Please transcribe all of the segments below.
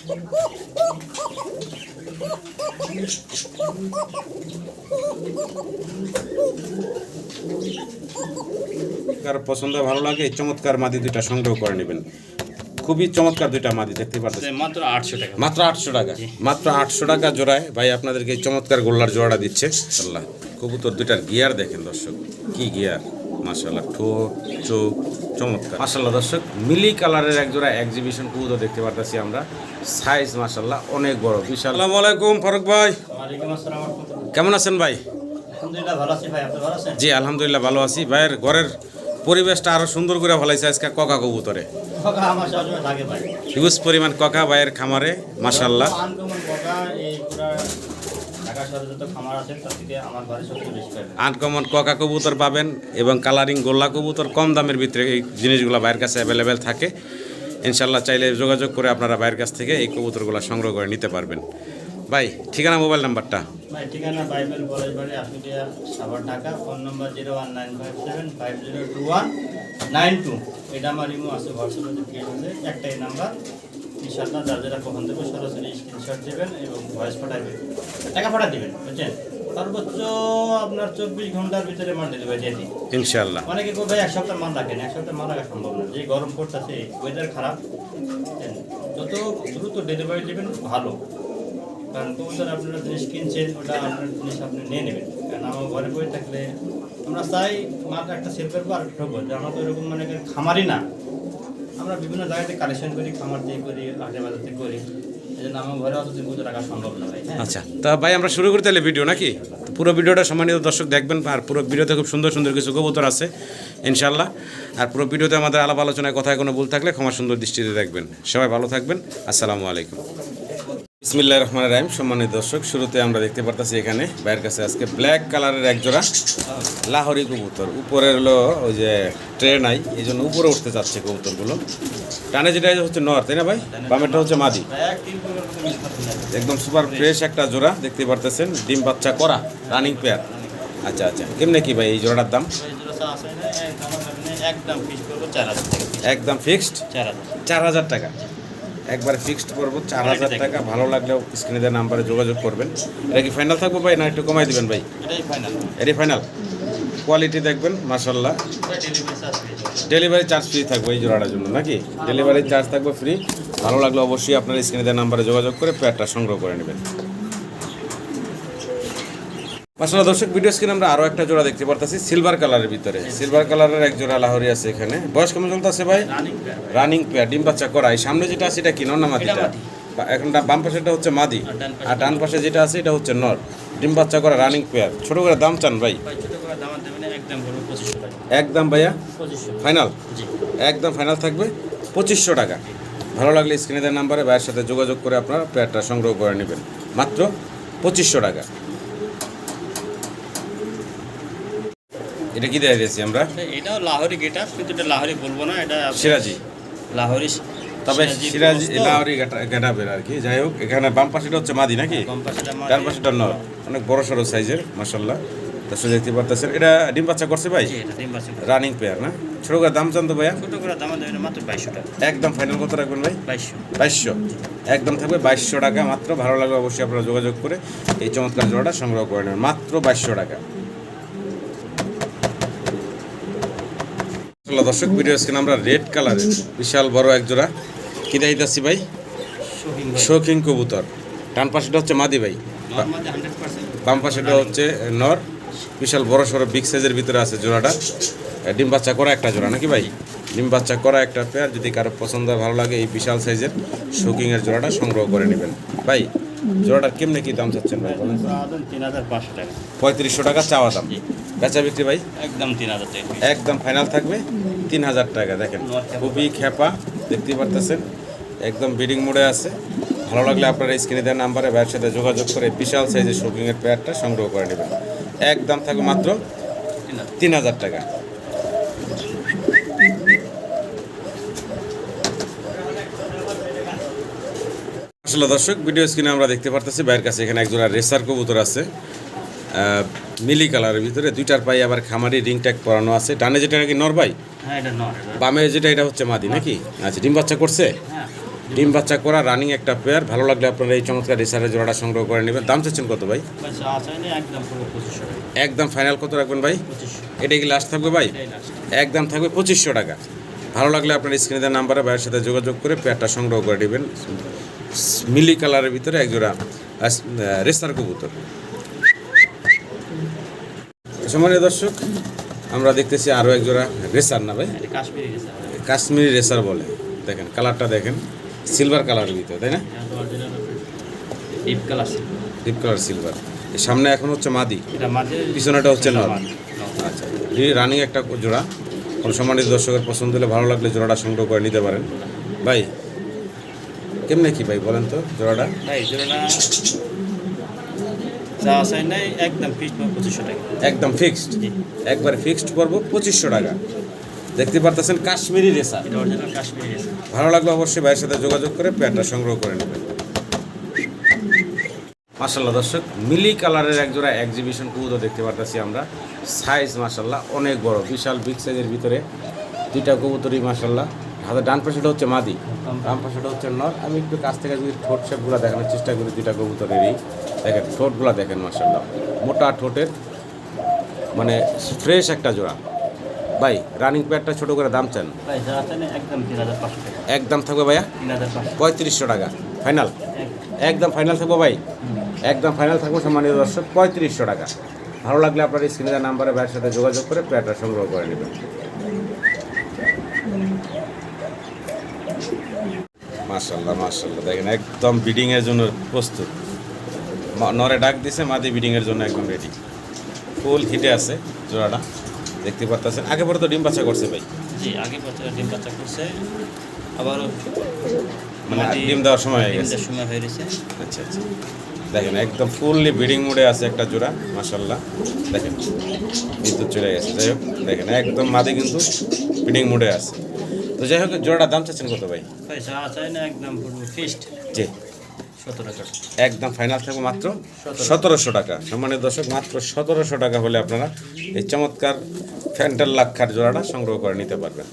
কার পছন্দ ভালো লাগে এই চমৎকার মাদি দুইটা সংগ্রহ করে নেবেন। খুবই চমৎকার দুইটা মাদি দেখতে পাচ্ছেন মাত্র আটশো টাকা। মাত্র আটশো টাকা। মাত্র আটশো টাকা জোড়ায় ভাই আপনাদেরকে এই চমৎকার গোল্লার জোড়াটা দিচ্ছে। আল্লাহ কবুতর দুইটার গিয়ার দেখেন দর্শক কি গিয়ার? মাশাল্লাহ ঠোঁট চোখ চমৎকার। মাশাল্লাহ দর্শক মিলি কালারের এক জোড়া এক্সিবিশন কবুতর দেখতে পারতেছি আমরা। সাইজ মাশাল্লাহ অনেক বড় বিশাল। আসসালামু আলাইকুম ফারুক ভাই। কেমন আছেন ভাই? আলহামদুলিল্লাহ ভালো আছি ভাই আপনি ভালো আছেন? জি আলহামদুলিল্লাহ ভালো আছি। ভাইয়ের ঘরের পরিবেশটা আরও সুন্দর করে ভালাইছে আজকে ককা কবুতরে। কাকা আমার সবসময় থাকে ভাই। হিউজ পরিমাণ ককা ভাইয়ের খামারে মাশাল্লাহ শহরে যত খামার আছে তার থেকে আমার বাড়ি সবচেয়ে বেশি পাবে আনকমন ককা কবুতর পাবেন এবং কালারিং গোল্লা কবুতর কম দামের ভিতরে এই জিনিসগুলো বাইরের কাছে অ্যাভেলেবেল থাকে। ইনশাল্লাহ চাইলে যোগাযোগ করে আপনারা বাইরের কাছ থেকে এই কবুতরগুলো সংগ্রহ করে নিতে পারবেন। ভাই ঠিকানা মোবাইল নাম্বারটা? ভাই ঠিকানা বাইবেল কলেজ বাড়ি Ashulia Savar Dhaka phone number zero one nine five seven five zero two one nine two. এটা আমার ইমো আছে হোয়াটসঅ্যাপে একটাই নাম্বার। ইনশাআল্লাহ যার যারা কখন দেবো সরাসরি স্ক্রিনশট দেবেন এবং ভয়েস পাঠাবেন টাকা পাঠা দেবেন বুঝছেন? সর্বোচ্চ আপনার চব্বিশ ঘণ্টার ভিতরে মাল ডেলিভারি দিয়ে দিই ইনশাল্লাহ অনেকে করবে এক সপ্তাহ মাল রাখেন এক সপ্তাহ মাল রাখা সম্ভব না। যে গরম পড়তেছে ওয়েদার খারাপ যত দ্রুত ডেলিভারি দেবেন ভালো। কারণ কবুতর আপনারা জিনিস কিনছেন ওটা আপনার জিনিস আপনি নিয়ে নেবেন। কারণ আমার ঘরে বসে থাকলে আমরা চাই মাল একটা সেল করব আর ঠকবো যে আমরা তো এরকম মানে খামারি না আমরা বিভিন্ন জায়গাতে কালেকশন করি, খামার দিয়ে করি আগে বাজাতে করি। হ্যাঁ? আচ্ছা তা ভাই আমরা শুরু করি তাহলে ভিডিও নাকি? পুরো ভিডিওটা সম্মানিত দর্শক দেখবেন, আর পুরো ভিডিওতে খুব সুন্দর সুন্দর কিছু কবুতর আছে ইনশাল্লাহ আর পুরো ভিডিওতে আমাদের আলাপ আলোচনায় কথায় কোনো ভুল থাকলে ক্ষমা সুন্দর দৃষ্টিতে দেখবেন। সবাই ভালো থাকবেন, আসসালামু আলাইকুম। বিসমিল্লাহ রহমান রাহিম সম্মানিত দর্শক শুরুতে আমরা দেখতে পারতেছি এখানে বাইরের কাছে আজকে ব্ল্যাক কালারের এক জোড়া লাহোরি কবুতর। উপরের হলো ওই যে ট্রে নাই এই জন্য উপরে উঠতে চাচ্ছে কবুতরগুলো। টানে যেটা হচ্ছে নর তাই না ভাই? বামেরটা হচ্ছে মাদি। একদম সুপার ফ্রেশ একটা জোড়া দেখতে পারতেছেন ডিম বাচ্চা করা রানিং পেয়ার আচ্ছা আচ্ছা কেমনে কি ভাই এই জোড়াটার দাম? এই জোড়া চা আছে না, এক আমার কাছে একদম ফিস করব চার হাজার টাকা একদম ফিক্সড চার হাজার টাকা। একবার ফিক্সড করব চার হাজার টাকা ভালো লাগলেও স্ক্রিনে দেওয়া নাম্বারে যোগাযোগ করবেন। এটা কি ফাইনাল থাকব ভাই না একটু কমাই দেবেন ভাই? এটাই ফাইনাল কোয়ালিটি দেখবেন মার্শাল্লাহ ডেলিভারি চার্জ পেয়ে ডেলিভারি চার্জ ফ্রি থাকবে এই জোড়াটার জন্য নাকি? ডেলিভারি চার্জ থাকবে ফ্রি ভালো লাগলে অবশ্যই আপনার স্ক্রিনে দেওয়া নাম্বারে যোগাযোগ করে প্যাডটা সংগ্রহ করে নেবেন। মাসাল্লাহ দর্শক ভিডিও স্ক্রিনে আমরা আরও একটা জোড়া দেখতে পারতেছি সিলভার কালারের ভিতরে। সিলভার কালারের এক জোড়া লাহরি আছে এখানে। বয়স কেমন চলতেছে ভাই? রানিং পেয়ার ডিম বাচ্চা করা এই সামনে যেটা আছে এটা কি? নর না মাদিটা বা- এখন বাম পাশেটা হচ্ছে মাদি। আর ডান পাশে পাশে যেটা আছে এটা হচ্ছে নর। ডিম বাচ্চা করা রানিং পেয়ার ছোট করে দাম চান ভাই? টাকা। একদম ভাইয়া? ফাইনাল একদম ফাইনাল থাকবে। পঁচিশশো টাকা। ভালো লাগলে স্ক্রিনে দেওয়ার নাম্বারে ভাইয়ের সাথে যোগাযোগ করে আপনারা পেয়ারটা সংগ্রহ করে নেবেন। মাত্র পঁচিশশো টাকা। এটা কি দেওয়া দিয়েছি আমরা? এটাও লাহোরি গেটা কিন্তু এটা লাহোরি বলব না এটা সিরাজি। লাহোরি তবে সিরাজি তো। গেটাবের আর কি। যাই হোক এখানে বাম পাশেটা হচ্ছে মাদি নাকি? মাদি। ডান পাশেটা নর। অনেক বড় সড়ো সাইজের মাসাল্লাহ দর্শক দেখতে পারতেছেন। এটা ডিম বাচ্চা করছে ভাই? রানিং পেয়ার না? ছোট করে দাম চান তো ভাইয়া? ছোটো করে দামা মাত্র বাইশশো টাকা। একদম ফাইনাল কত রাখবেন ভাই? বাইশশো। বাইশশো। একদম থাকবে বাইশশো টাকা মাত্র। ভালো লাগবে অবশ্যই আপনারা যোগাযোগ করে এই চমৎকার জোড়াটা সংগ্রহ করে নেবেন। মাত্র বাইশশো টাকা। আসলে দর্শক ভিডিও স্ক্রিন আমরা রেড কালারের বিশাল বড় এক জোড়া কি দেখাইতেছি ভাই। শৌখিন কবুতর। ডান পাশেটা হচ্ছে মাদি ভাই। বাম পাশেটা হচ্ছে নর। বিশাল বড় সড়ো বিগ সাইজের ভিতরে আছে জোড়াটা। ডিম বাচ্চা করা একটা জোড়া নাকি ভাই? ডিম বাচ্চা করা একটা পেয়ার যদি কারও পছন্দ হয়, ভালো লাগে এই বিশাল সাইজের শোকিংয়ের জোড়াটা সংগ্রহ করে নেবেন। ভাই জোড়াটার কেমনে কি দাম চাচ্ছেন ভাই বলেন তিন হাজার পাঁচশো টাকা। পঁয়ত্রিশশো টাকা চাওয়া দাম। বেচা বিক্রি ভাই? একদম তিন হাজার টাকা। একদম ফাইনাল থাকবে। তিন হাজার টাকা দেখেন। খুবই খেপা দেখতেই পারতেছেন। একদম বিডিং মোড়ে আছে। ভালো লাগলে আপনারা স্ক্রিনে দেওয়ার নাম্বারে ভাইয়ের সাথে যোগাযোগ করে বিশাল সাইজের শোকিংয়ের পেয়ারটা সংগ্রহ করে নেবেন। একদম থাকবে মাত্র তিন হাজার টাকা। আসলে দর্শক ভিডিও স্ক্রিনে আমরা দেখতে পারতেছি বাইরের কাছে এখানে একজোড়া রেসার কবুতর আছে। মিলি কালারের ভিতরে দুইটার পায়ে আবার খামারি রিং ট্যাগ পরানো আছে। ডানে যেটা নাকি নরবাই হ্যাঁ বামে যেটা এটা হচ্ছে মাদি নাকি? আচ্ছা ডিম বাচ্চা করছে? হ্যাঁ। ডিম বাচ্চা করা রানিং একটা পেয়ার ভালো লাগলে আপনারা এই চমৎকার রেসারের জোড়াটা সংগ্রহ করে নেবেন। দাম চাচ্ছেন কত ভাই? চাইলে একদম ফাইনাল কত রাখবেন ভাই? এটা কি লাস্ট থাকবে ভাই? একদম থাকবে পঁচিশশো টাকা। ভালো লাগলে আপনার স্ক্রিনে দেওয়া নাম্বারে ভাইয়ের সাথে যোগাযোগ করে পেয়ারটা সংগ্রহ করে নেবেন। মিলি কালারের ভিতরে একজোড়া রেসার কবুতর। সম্মানীয় দর্শক আমরা দেখতেছি আরও একজোড়া রেসার না ভাই কাশ্মীরি রেসার। বলে। দেখেন কালারটা দেখেন সিলভার কালারের ভিতরে তাই না? Deep colour deep colour silver সামনে এখন হচ্ছে মাদি। পিছনেটা হচ্ছে নর। আচ্ছা রানিং একটা জোড়া কোনো সম্মানিত দর্শকের পছন্দ হলে ভালো লাগলে জোড়াটা সংগ্রহ করে নিতে পারেন। ভাই কেমনে কি ভাই বলেন তো জোড়াটা? ভাই চা চাই নাই একদম ফিক্সড পঁচিশশো টাকা। একদম ফিক্সড একবারে ফিক্সড করব পঁচিশশো টাকা। দেখতে পারতেছেন কাশ্মীরি গেছে ভালো লাগলে অবশ্যই ভাইয়ের সাথে যোগাযোগ করে প্যান্টটা সংগ্রহ করে নেবেন। মার্শাল্লাহ দর্শক মিলি কালারের একজোড়া এক্সিবিশন কবুতর দেখতে পারতেছি আমরা। সাইজ মার্শাল্লাহ অনেক বড় বিশাল বিগ সাইজের ভিতরে দুইটা কবুতরই মার্শাল্লাহ হাতে ডান পাশেটা হচ্ছে মাদি। বাম পাশেটা হচ্ছে নর। আমি একটু কাছ থেকে যদি ঠোঁট শেপগুলো দেখানোর চেষ্টা করি দুইটা কবুতরেরই। দেখেন ঠোঁটগুলো দেখেন মার্শাল্লাহ মোটা ঠোঁটের মানে ফ্রেশ একটা জোড়া। ভাই রানিং প্যাডটা ছোটো করে দাম চান? একদম থাকবে ভাইয়া? পঁয়ত্রিশশো টাকা। ফাইনাল? একদম। ফাইনাল থাকব ভাই? একদম ফাইনাল থাকব সম্মানিত দর্শক পঁয়ত্রিশশো টাকা। ভালো লাগলে আপনার স্ক্রিনে দেওয়া নাম্বারে ভাইয়ের সাথে যোগাযোগ করে প্যাডটা সংগ্রহ করে নেবেন। মার্শাল্লাহ মার্শাল্লাহ দেখেন একদম বিডিংয়ের জন্য প্রস্তুত। নরে ডাক দিছে মাদি বিডিংয়ের জন্য একদম রেডি ফুল হিটে আছে জোড়াটা। দেখতে পারতেছেন। আগে পরে তো ডিম বাচ্চা করছে ভাই? জি আগে বছর ডিম বাচ্চা করছে। আবারও মানে ডিম দেওয়ার সময় হয়ে গেছে। সময় হয়ে গেছে। আচ্ছা আচ্ছা। দেখেন একদম ফুললি ব্রিডিং মোডে আছে একটা জোড়া মাসাল্লাহ দেখেন বিদ্যুৎ চলে গেছে। যাই হোক দেখেন একদম মাদি কিন্তু ব্রিডিং মোডে আছে। তো যাই হোক জোড়াটার দাম চাচ্ছেন কত ভাই? জি। একদম ফাইনাল থাকবে মাত্র সতেরোশো। টাকা। সম্মানের দর্শক মাত্র সতেরোশো টাকা হলে আপনারা এই চমৎকার ফ্যান্টাল লাক্ষার জোড়াটা সংগ্রহ করে নিতে পারবেন।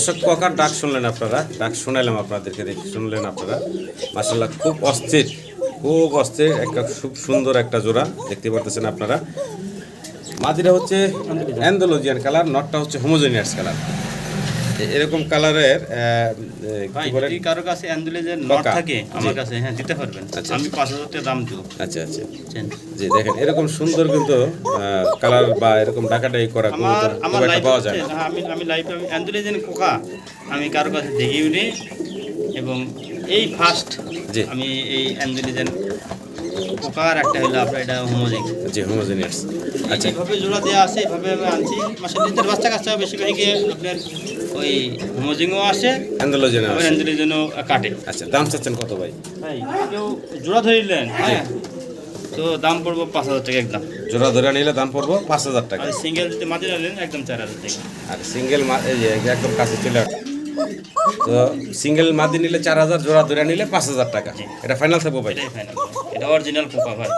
দর্শক ককার ডাক শুনলেন আপনারা? ডাক শোনালাম আপনাদেরকে দেখে শুনলেন আপনারা? মাসাল্লাহ খুব অস্থির খুব অস্থির একটা খুব সুন্দর একটা জোড়া দেখতে পারতেছেন আপনারা। মাদিরা হচ্ছে অ্যান্ডোলজিয়ান কালার নটটা হচ্ছে হোমোজেনিয়াস কালার। এরকম কালারের যদি কারও কাছে অ্যান্ডুলেজের নট থাকে আমার কাছে হ্যাঁ দিতে পারবেন। আচ্ছা। আমি পাঁচ হাজার টাকা দাম দেবো। আচ্ছা আচ্ছা? জি দেখেন এরকম সুন্দর কিন্তু কালার বা এরকম ডাকাডাকি করা খুব একটা পাওয়া যায় না। আমি আমি লাইফে আমি অ্যান্ডুলেজের কোকা আমি কারও কাছে দেখিও এবং এই ফার্স্ট। আমি এই অ্যান্ডুলেজের কোকার একটা হলো আপনার এটা হোমোজিক জি হোমোজেনিয়াস আচ্ছা। এইভাবে জোড়া দেওয়া আছে এইভাবে আমি আনছি। মাসে নিজের বাচ্চা কাচ্চা বেশিরভাগই আপনার ওই হোমোজিংও আসে অ্যান্ডোলজিয়ান আবার অ্যান্ডুলেজেনও কাটে। আচ্ছা দাম চাচ্ছেন কত ভাই? ভাই কেউ জোড়া ধরিলেন হ্যাঁ? তো দাম পড়ব পাঁচ হাজার টাকা একদম। জোড়া ধরে নিলে দাম পড়ব পাঁচ হাজার টাকা। সিঙ্গেল যদি মাঝে নিলেন একদম চার হাজার টাকা। আর সিঙ্গেল একদম কাছে চলে আসে। তো সিঙ্গেল মাদি নিলে চার হাজার জোড়া ধরে নিলে পাঁচ হাজার টাকা। এটা ফাইনাল থাকব ভাই। এটা অরিজিনাল কোকা ভাই।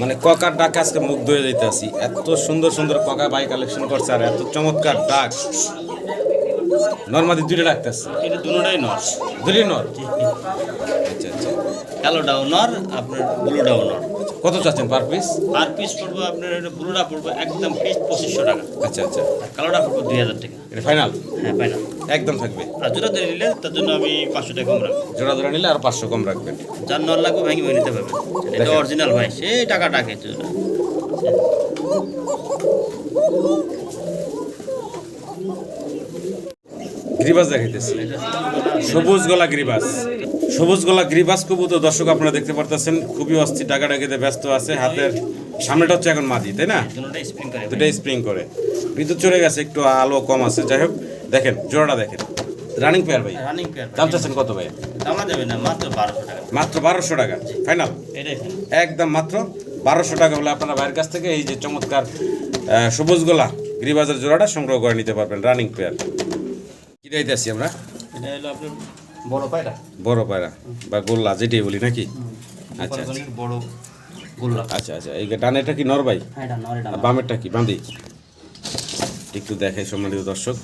মানে ককার ডাক আজকে মুগ্ধ হয়ে যাইতে আসি এত সুন্দর সুন্দর ককা বাই কালেকশন করছে আর এত চমৎকার ডাক। নর্মাদি দুইটা ডাকতেছে এটা দুটোটাই নর। দুটি নর? আচ্ছা আচ্ছা কালোটাও নর আপনার ব্লুটাও নর। কত চাচ্ছেন পার পিস পার পিস পড়ব আপনার এটা ব্লুটা পড়ব একদম পিস পঁচিশশো টাকা। আচ্ছা আচ্ছা। কালোটা পড়ব দুই হাজার টাকা। এটা ফাইনাল হ্যাঁ ফাইনাল একদম থাকবে। আর জোড়া ধরে নিলে তার জন্য আমি পাঁচশো টাকা কম রাখব। জোড়া ধরে নিলে আর পাঁচশো কম রাখবেন যার নর লাগবে ভেঙে ভেঙে নিতে পারবেন এটা অরিজিনাল ভাই সেই টাকা টাকে জোড়া গ্রিবাস দেখাইতেছি। সবুজ গলা গ্রিবাস। সবুজ গলা গ্রিবাস কবুতর দর্শক আপনারা দেখতে পারতেছেন খুবই অস্থির টাকা ডাকিতে ব্যস্ত আছে হাতের সামনেটা হচ্ছে এখন মাদি তাই না? দুটোটাই স্প্রিং করে। দুটাই স্প্রিং করে। বিদ্যুৎ চলে গেছে একটু আলো কম আছে যাই হোক দেখেন জোড়াটা দেখেন। রানিং পেয়ার ভাই। রানিং পেয়ার দাম চাচ্ছেন কত ভাই? দামা যাবে না মাত্র টাকা। মাত্র টাকা ফাইনাল এটাই একদম মাত্র বারোশো টাকা হলে আপনারা ভাইয়ের কাছ থেকে এই যে চমৎকার সবুজ গোলা গিরিবাজার জোড়াটা সংগ্রহ করে নিতে পারবেন রানিং পেয়ার কি দিতেছি আমরা। এটা হলো আপনার বড় পায়রা। বড় পায়রা বা গোল্লা যেটাই বলি নাকি? আচ্ছা আচ্ছা। বড় গোল্লা। আচ্ছা আচ্ছা। এই ডানেটা কি নরবাই হ্যাঁ নর বামেরটা কি? বাঁধি একটু দেখাই সম্মানিত দর্শক।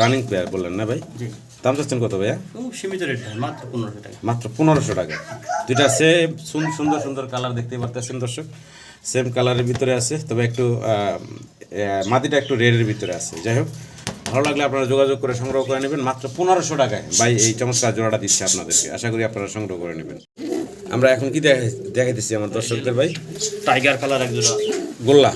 রানিং প্লেয়ার বললেন না ভাই? দাম চাচ্ছেন কত ভাইয়া? খুব সীমিত রেট মাত্র পনেরোশো টাকা। মাত্র পনেরোশো টাকা। দুইটা সেম সুন্দর সুন্দর কালার দেখতে পারতেছেন দর্শক। সেম কালারের ভিতরে আছে তবে একটু মাটিটা একটু রেডের ভিতরে আছে। যাই হোক ভালো লাগলে আপনারা যোগাযোগ করে সংগ্রহ করে নেবেন। মাত্র পনেরোশো টাকায় ভাই এই চমৎকার জোড়াটা দিচ্ছে আপনাদেরকে। আশা করি আপনারা সংগ্রহ করে নেবেন। আমরা এখন কি দিচ্ছি আমার দর্শকদের ভাই? টাইগার কালার এক জোড়া। গোল্লা।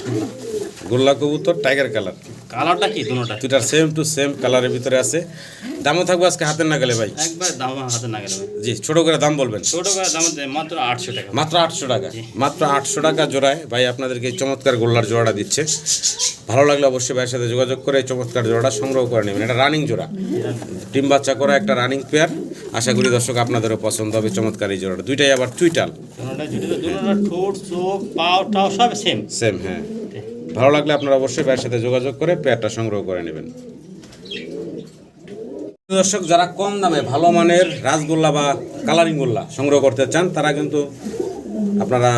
গোল্লা কবুতর টাইগার কালার কালারটা কি দুটোটা? দুইটার সেম টু সেম কালারের ভিতরে আছে। দামও থাকবে আজকে হাতের নাগালে ভাই। একবার দাম হাতে না গেলে জি ছোট করে দাম বলবেন। ছোট করে দাম মাত্র আটশো টাকা। মাত্র আটশো টাকা। মাত্র আটশো টাকা জোড়ায় ভাই আপনাদেরকে এই চমৎকার গোল্লার জোড়াটা দিচ্ছে। ভালো লাগলে অবশ্যই ভাইয়ের সাথে যোগাযোগ করে এই চমৎকার জোড়াটা সংগ্রহ করে নেবেন। এটা রানিং জোড়া। ডিম বাচ্চা করা একটা রানিং পেয়ার আশা করি দর্শক আপনাদেরও পছন্দ হবে চমৎকার এই জোড়াটা। দুইটাই আবার চুইটাল সেম সেম হ্যাঁ। ভালো লাগলে আপনারা অবশ্যই ভাইয়ের সাথে যোগাযোগ করে পেয়ারটা সংগ্রহ করে নেবেন। দর্শক, যারা কম দামে ভালো মানের রাসগোল্লা বা কালারিং গোল্লা সংগ্রহ করতে চান, তারা কিন্তু আপনারা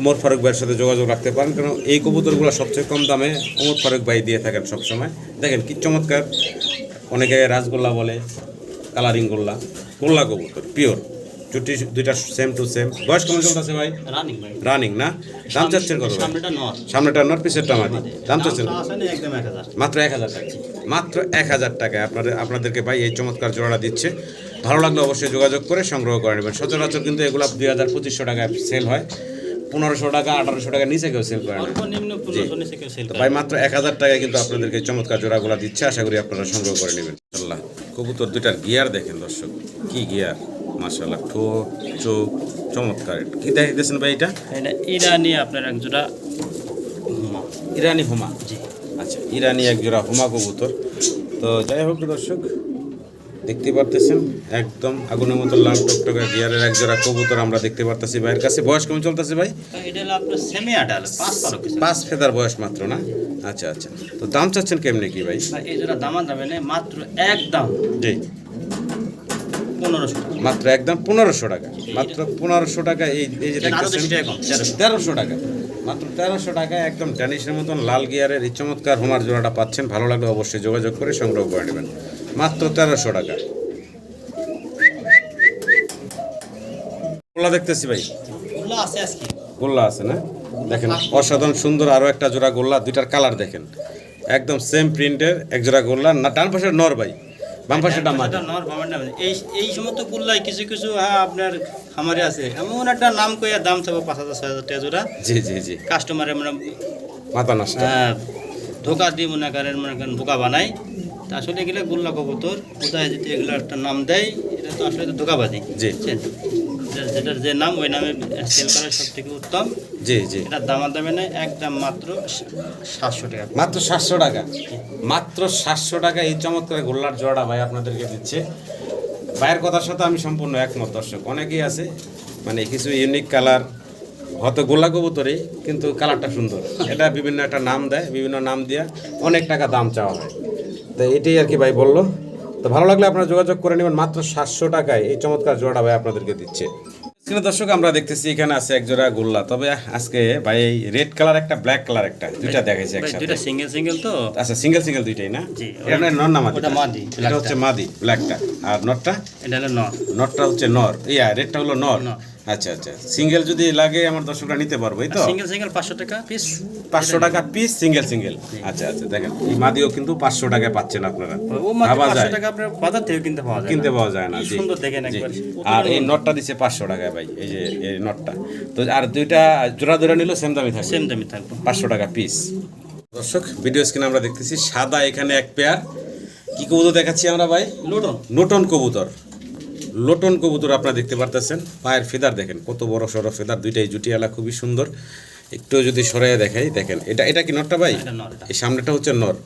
উমর ফারুক ভাইয়ের সাথে যোগাযোগ রাখতে পারেন। কারণ এই কবুতরগুলো সবচেয়ে কম দামে উমর ফারুক ভাই দিয়ে থাকেন সবসময়। দেখেন কি চমৎকার, অনেকে রাসগোল্লা বলে কালারিং গোল্লা গোল্লা কবুতর পিওর চুটি দুইটা সেম টু সেম বয়স কেমন চলতেছে ভাই? রানিং ভাই। রানিং না? দাম চাচ্ছেন কত সামনেটা নর সামনেটা নর পিছেরটা মাদি। দাম চাচ্ছেন একদম এক হাজার। মাত্র এক হাজার টাকা। মাত্র এক হাজার টাকায় আপনাদের আপনাদেরকে ভাই এই চমৎকার জোড়াটা দিচ্ছে। ভালো লাগলে অবশ্যই যোগাযোগ করে সংগ্রহ করে নেবেন। সচরাচর কিন্তু এগুলো দুই হাজার পঁচিশশো টাকায় সেল হয়। পনেরোশো টাকা আঠারোশো টাকা নিচে কেউ সেল করে না। ভাই মাত্র এক হাজার টাকায় কিন্তু আপনাদেরকে চমৎকার জোড়াগুলো দিচ্ছে। আশা করি আপনারা সংগ্রহ করে নেবেন। আল্লাহ কবুতর দুইটার গিয়ার দেখেন দর্শক। কি গিয়ার মাশাল্লাহ ঠোঁট চোখ চমৎকার। কি দেখাইতেছেন ভাই এটা? এটা ইরানি আপনার এক জোড়া হুমা। ইরানি হুমা? জি। আচ্ছা ইরানি এক জোড়া হুমা কবুতর। তো যাই হোক দর্শক দেখতে পারতেছেন একদম আগুনের মতো লাল টকটকে গিয়ারের এক জোড়া কবুতর আমরা দেখতে পারতেছি ভাইয়ের কাছে। বয়স কেমন চলতেছে ভাই? পাঁচ ফেদার বয়স মাত্র না? আচ্ছা আচ্ছা। তো দাম চাচ্ছেন কেমনি কি ভাই? এই জোড়া দামা যাবে না মাত্র একদম জি। পনেরোশো টাকা মাত্র একদম পনেরোশো টাকা। মাত্র পনেরোশো টাকা এই এই যে তেরোশো টাকা। মাত্র তেরোশো টাকা একদম ড্যানিশের মতন লাল গিয়ারের এই চমৎকার হোমার জোড়াটা পাচ্ছেন। ভালো লাগলে অবশ্যই যোগাযোগ করে সংগ্রহ করে নেবেন। মাত্র তেরোশো টাকা। গোল্লা দেখতেছি ভাই। গোল্লা আছে না? দেখেন অসাধারণ সুন্দর আরও একটা জোড়া গোল্লা দুইটার কালার দেখেন। একদম সেম প্রিন্টের এক জোড়া গোল্লা। না ডান পাশের নর ভাই। বাম এই এই সমস্ত কুল্লাই কিছু কিছু হ্যাঁ আপনার খামারে আছে। এমন একটা নাম কইয়া দাম থাকবে পাঁচ হাজার ছয় হাজার টাকা জোড়া। জি জি জি। কাস্টমারে মানে মাথা নষ্ট। হ্যাঁ, ধোকা দিয়ে মনে করেন মনে করেন বোকা বানায়। তা আসলে এগুলো গোল্লা কবুতর কোথায় যদি এগুলো একটা নাম দেয় এটা তো আসলে ধোকাবাজি। জি। যেটার যে নাম ওই নামে সেল করা সব থেকে উত্তম। জি জি। এটার দামার দামে নেই একদম মাত্র সাতশো টাকা। মাত্র সাতশো টাকা? মাত্র সাতশো টাকা এই চমৎকার গোল্লার জোড়া ভাই আপনাদেরকে দিচ্ছে। ভাইয়ের কথার সাথে আমি সম্পূর্ণ একমত দর্শক। অনেকেই আছে মানে কিছু ইউনিক কালার হয়তো গোল্লা কবুতরই কিন্তু কালারটা সুন্দর। এটা বিভিন্ন একটা নাম দেয় বিভিন্ন নাম দিয়ে অনেক টাকা দাম চাওয়া হয়। তো এটাই আর কি ভাই বলল। তো ভালো লাগলে আপনারা যোগাযোগ করে নেবেন মাত্র সাতশো টাকায় এই চমৎকার জোড়াটা ভাই আপনাদেরকে দিচ্ছে। এখানে দর্শক আমরা দেখতেছি এখানে আছে এক জোড়া গোল্লা। তবে আজকে ভাই রেড কালার একটা ব্ল্যাক কালার একটা দুইটা দেখাইছে একসাথে। দুইটা সিঙ্গেল সিঙ্গেল তো? আচ্ছা সিঙ্গেল সিঙ্গেল দুইটাই না? জি, এটা নর না মাদি এটা মাদি, এটা হচ্ছে মাদি ব্ল্যাকটা আর নটটা? এটা হলো নর নটটা হচ্ছে নর ইয়া রেডটা হলো নর। আচ্ছা আচ্ছা। সিঙ্গেল যদি লাগে আমার দর্শকরা নিতে পারব তো? সিঙ্গেল সিঙ্গেল পাঁচশো টাকা পিস পাঁচশো টাকা পিস সিঙ্গেল সিঙ্গেল আচ্ছা আচ্ছা দেখেন এই মাদিও কিন্তু পাঁচশো টাকায় পাচ্ছেন আপনারা। ভাবা যায়। টাকা আপনার বাজার থেকে কিনতে পাওয়া যায় কিনতে পাওয়া যায় না সুন্দর দেখেন একবার। আর এই নটটা দিচ্ছে পাঁচশো টাকায় ভাই এই যে এই নটটা। তো আর দুইটা জোড়া জোড়া নিলেও সেম দামই থাকবে। সেম দামি থাকব। পাঁচশো টাকা পিস দর্শক ভিডিও স্ক্রিনে আমরা দেখতেছি সাদা এখানে এক পেয়ার কি কবুতর দেখাচ্ছি আমরা ভাই? লুডন লোটন কবুতর। লোটন কবুতর আপনারা দেখতে পারতেছেন। পায়ের ফেদার দেখেন কত বড় সড়ো ফেদার দুইটাই জুটিয়ালা খুবই সুন্দর। একটু যদি সরাইয়া দেখাই দেখেন এটা এটা কি নরটা ভাই। এই সামনেটা হচ্ছে নর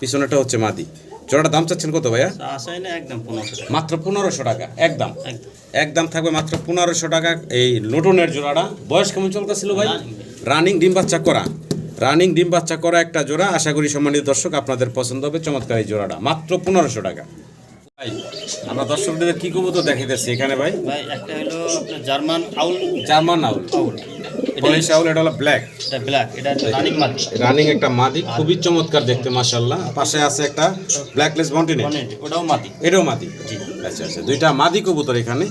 পিছনেটা হচ্ছে মাদি। জোড়াটা দাম চাচ্ছেন কত ভাইয়া? মাত্র পনেরোশো টাকা একদম। একদম। থাকবে মাত্র পনেরোশো টাকা। এই নতুনের জোড়াটা বয়স কেমন চলতেছিল ভাই? রানিং ডিম বাচ্চা করা। রানিং ডিম বাচ্চা করা একটা জোড়া। আশা করি সম্মানিত দর্শক আপনাদের পছন্দ হবে। চমৎকার এই জোড়াটা মাত্র পনেরোশো টাকা। ভাই আমরা দর্শকদের কি কবুতর দেখাইতেছি এখানে ভাই? ভাই একটা হলো আপনার জার্মান আউল। জার্মান আউল। আউল। এটা আউল এটা হলো ব্ল্যাক এটা ব্ল্যাক এটা রানিং মাটি রানিং একটা মাদি খুবই চমৎকার দেখতে পাশে আছে একটা ব্ল্যাকলেস মন্টিনেট ওটাও মাটি এটাও মাদি? জি। আচ্ছা আচ্ছা দুইটা মাদি কবুতর এখানে।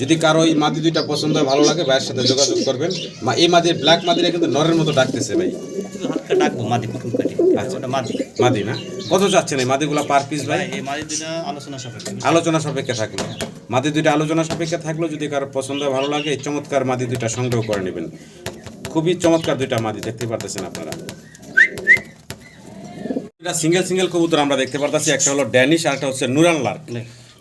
যদি কারও এই মাদি দুইটা পছন্দ হয় ভালো লাগে ভাইয়ের সাথে যোগাযোগ করবেন। এই মাদির ব্ল্যাক মাদিরা কিন্তু নরের মতো ডাকতেছে ভাই। হালকা ডাকবো মাটি আচ্ছা মাদি না? কত চাচ্ছেন এই মাদিগুলা পার পিস ভাই? আলোচনা সাপেক্ষে। থাকল। মাদি দুইটা আলোচনা সাপেক্ষে থাকল যদি কারও পছন্দ ভালো লাগে এই চমৎকার মাদি দুইটা সংগ্রহ করে নেবেন। খুবই চমৎকার দুইটা মাদি দেখতে পারতেছেন আপনারা। এটা সিঙ্গেল সিঙ্গেল কবুতর আমরা দেখতে পারতেছি। একটা হলো ড্যানিশ আর একটা হচ্ছে নুরান লার্ক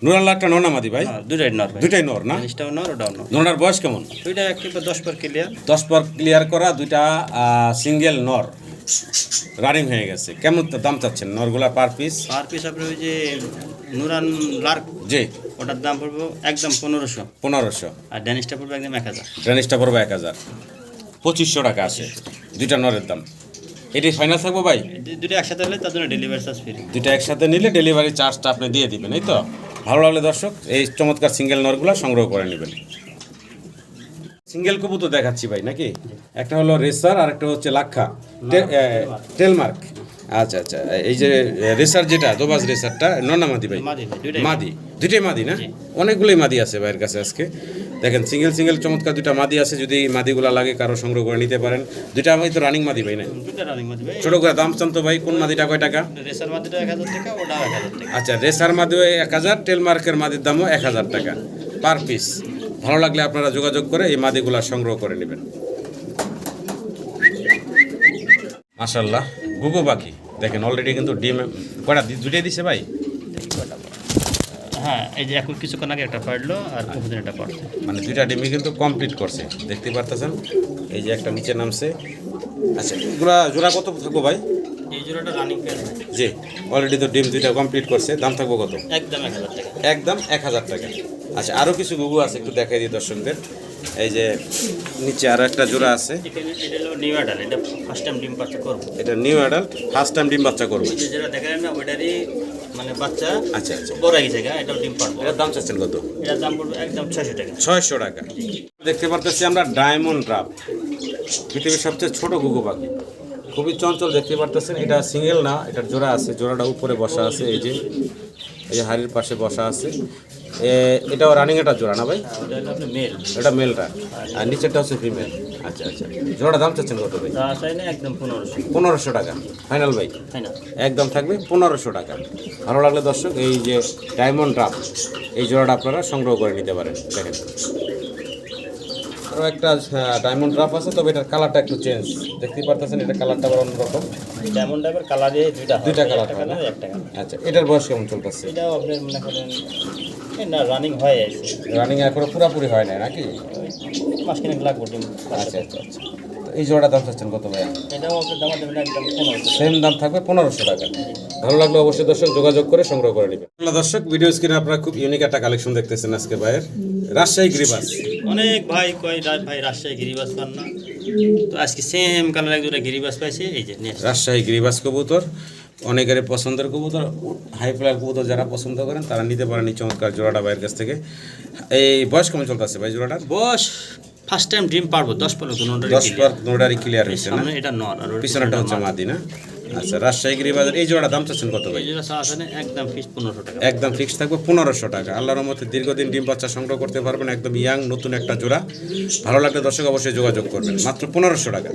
নুরান লার্কটা নর না মাদি ভাই? হ্যাঁ, দুটাই নর ভাই। দুইটাই নর না? জিনিসটাও নর ওটাও নর। নরার বয়স কেমন? দুইটা একেবারে দশ পর ক্লিয়ার দশ পর ক্লিয়ার করা দুইটা সিঙ্গেল নর। রানিং হয়ে গেছে। কেমন দাম চাচ্ছেন? নরগুলা পার পিস পার পিস আপনার ওই যে নুরান লার্ক জি। ওটার দাম পড়ব একদম পনেরোশো। পনেরোশো। আর ড্যানিসটা পড়বে একদম এক হাজার। ড্রেনিসটা পড়বে এক হাজার। পঁচিশশো টাকা আছে। দুইটা নরের দাম। এটি ফাইনাল থাকব ভাই? দুটো একসাথে হলে তার জন্য ডেলিভারি চার্জ ফ্রি দুইটা একসাথে নিলে ডেলিভারি চার্জটা আপনি দিয়ে দিবেন এই তো? ভালো লাগলে দর্শক এই চমৎকার সিঙ্গেল নরগুলো সংগ্রহ করে নেবেন। সিঙ্গেল কবুতর দেখাচ্ছি ভাই নাকি? একটা হলো রেসার আর একটা হচ্ছে লাক্ষা। টেলমার্ক আচ্ছা আচ্ছা এই যে রেসার যেটা দোবাজ রেসারটা নন্নামাদি ভাই মাদি ভাই, দুইটাই মাদি। দুইটাই মাদি না? অনেকগুলোই মাদি আছে ভাইয়ের কাছে আজকে। দেখেন সিঙ্গেল সিঙ্গেল চমৎকার দুইটা মাদি আছে যদি মাদিগুলা লাগে কারও সংগ্রহ করে নিতে পারেন। দুইটা আমি তো রানিং মাদি ভাই না? দুটা মাদি ছোট করে দাম চান তো ভাই কোন মাদিটা কয় টাকা? রেসার মাদিটা এক হাজার টাকা ওটাও এক হাজার আচ্ছা রেসার মাদিও এক হাজার টেলমার্কের মাদির দামও এক হাজার টাকা। পার পিস ভালো লাগলে আপনারা যোগাযোগ করে এই মাদিগুলা সংগ্রহ করে নেবেন। মাশাল্লাহ গুগু বাকি দেখেন অলরেডি কিন্তু ডিম কয়টা দি- দুইটাই দিছে ভাই? হ্যাঁ এই যে এখন কিছুক্ষণ আগে একটা পারল আর বহুদিন একটা পড়ছে। মানে দুইটা ডিমই কিন্তু কমপ্লিট করছে দেখতে পারতেছেন? এই যে একটা নিচে নামছে। আচ্ছা এগুলা জোড়া কত থাকব ভাই? এই জোড়াটা রানিং পেয়ার জি অলরেডি তো ডিম দুইটা কমপ্লিট করছে। দাম থাকব কত? একদম এক হাজার টাকা। একদম এক হাজার টাকা। আচ্ছা আরও কিছু গুগু আছে একটু দেখাই দিই দর্শকদের। এই যে নিচে আরও একটা জোড়া আছে। এটা নিউ অ্যাডাল এটা ফার্স্ট টাইম ডিম বাচ্চা করব। এটা নিউ অ্যাডাল্ট ফার্স্ট টাইম ডিম বাচ্চা করবে। যেটা দেখেন না ওইটারই মানে বাচ্চা আচ্ছা আচ্ছা। বড় এটাও ডিম পারব এটার দাম চাচ্ছেন কত? এটার দাম পড়বে একদম ছয়শো টাকা। ছয়শো টাকা। দেখতে পারতেছি আমরা ডায়মন্ড পৃথিবীর সবচেয়ে ছোট গুগু পাখি। খুবই চঞ্চল, দেখতে পারতেছেন। এটা সিঙ্গেল না, এটার জোড়া আছে, জোড়াটা উপরে বসা আছে, এই যে এই যে হাড়ির পাশে বসা আছে। এটাও রানিং একটা জোড়া না ভাই? এটা মেলটা আর নিচেরটা হচ্ছে ফিমেল আচ্ছা আচ্ছা। জোড়া দাম চাচ্ছেন কত ভাই? পনেরোশো টাকা। ফাইনাল ভাই? একদম থাকবে পনেরোশো টাকা। ভালো লাগলে দর্শক, এই যে ডায়মন্ড ড্রাফ এই জোড়াটা আপনারা সংগ্রহ করে নিতে পারেন। দেখেন। আরও একটা ডায়মন্ড ড্রাফ আছে তবে এটার কালারটা একটু চেঞ্জ দেখতে পারতেছেন এটা কালারটা আবার অন্যরকম। যেমন টাইপের কালারে দুইটা দুইটা হয় না? কালার একটা আচ্ছা এটার বয়স কেমন চলতেছে? এটাও আপনার মনে করেন না রানিং হয়ে আছে। রানিং এখনও পুরাপুরি হয় না নাকি? মাসখানেক লাগবে আচ্ছা আচ্ছা আচ্ছা। এই জোড়াটা দাম চাচ্ছেন কত ভাইয়া? এটাও আপনার দাম সেম দাম থাকবে পনেরোশো টাকা। ভালো লাগলে অবশ্যই দর্শক যোগাযোগ করে সংগ্রহ করে নেবেন। দর্শক ভিডিও স্ক্রিনে আপনারা খুব ইউনিক একটা কালেকশন দেখতেছেন আজকে ভাইয়ের। রাজশাহী গ্রিবাস অনেক ভাই কয় ভাই রাজশাহী গিরিবাস পান না। তো আজকে সেম কালার এক দুটা গিরিবাস পাইছে এই যে রাজশাহী গিরিবাস কবুতর অনেকের পছন্দের কবুতর হাই ফ্লাইয়ার কবুতর যারা পছন্দ করেন তারা নিতে পারেন এই চমৎকার জোড়াটা ভাইয়ের কাছ থেকে। এই বয়স কেমন চলতেছে ভাই জোড়াটার? বস ফার্স্ট টাইম ডিম পারব দশ পনেরো দুটো দশ পর নোডারি ক্লিয়ার হয়েছে না? এটা নর আর পিছনেটা হচ্ছে মাদি না? আচ্ছা রাজশাহী বাজার এই জোড়া দাম চাচ্ছেন কত ভাই? একদম ফিক্স পনেরোশো টাকা। একদম ফিক্সড থাকবে পনেরোশো টাকা। আল্লাহর মধ্যে দীর্ঘদিন ডিম বাচ্চা সংগ্রহ করতে পারবেন একদম ইয়াং নতুন একটা জোড়া। ভালো লাগলে দর্শক অবশ্যই যোগাযোগ করবেন। মাত্র পনেরোশো টাকা।